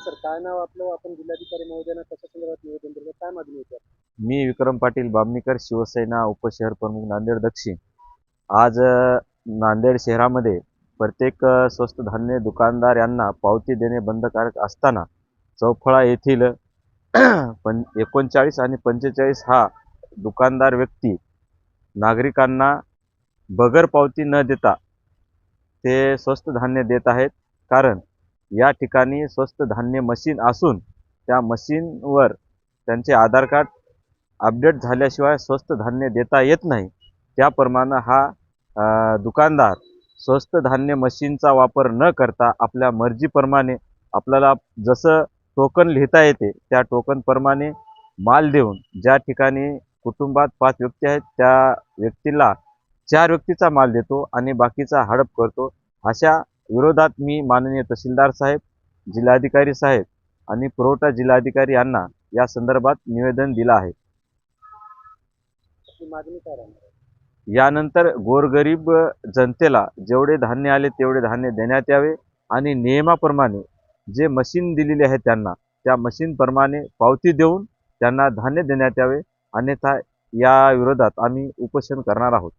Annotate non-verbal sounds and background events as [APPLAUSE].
काय नाव आपलं? आपण जिल्हाधिकारी महोदयांना कशा संदर्भात निवेदन दिलं? काय मागणी होती मी विक्रम पाटील बामणीकर शिवसेना उपशहर प्रमुख नांदेड दक्षिण. आज नांदेड शहरामध्ये प्रत्येक स्वस्त धान्य दुकानदार यांना पावती देणे बंधकारक असताना चौफळा येथील [CLEARS THROAT] पण एकोणचाळीस आणि पंचेचाळीस हा दुकानदार व्यक्ती नागरिकांना बगर पावती न देता ते स्वस्त धान्य देत आहेत. कारण या ठिकाणी स्वस्त धान्य मशीन असून त्या मशीनवर त्यांचे आधार कार्ड अपडेट झाल्याशिवाय स्वस्त धान्य देता येत नाही. त्याप्रमाणे हा दुकानदार स्वस्त धान्य मशीनचा वापर न करता आपल्या मर्जीप्रमाणे आपल्याला जसं टोकन लिहिता येते त्या टोकनप्रमाणे माल देऊन ज्या ठिकाणी कुटुंबात पाच व्यक्ती आहेत त्या व्यक्तीला चार व्यक्तीचा माल देतो आणि बाकीचा हडप करतो. अशा विरोधात मी माननीय तहसीलदार साहेब जिल्हाधिकारी साहेब आणि पुरवठा जिल्हाधिकारी यांना या संदर्भात निवेदन दिलं आहे. यानंतर गोरगरीब जनतेला जेवढे धान्य आले तेवढे धान्य देण्यात यावे आणि नियमाप्रमाणे जे मशीन दिलेले आहे त्यांना त्या मशीनप्रमाणे पावती देऊन त्यांना धान्य देण्यात यावे. अन्यथा या विरोधात आम्ही उपोषण करणार आहोत.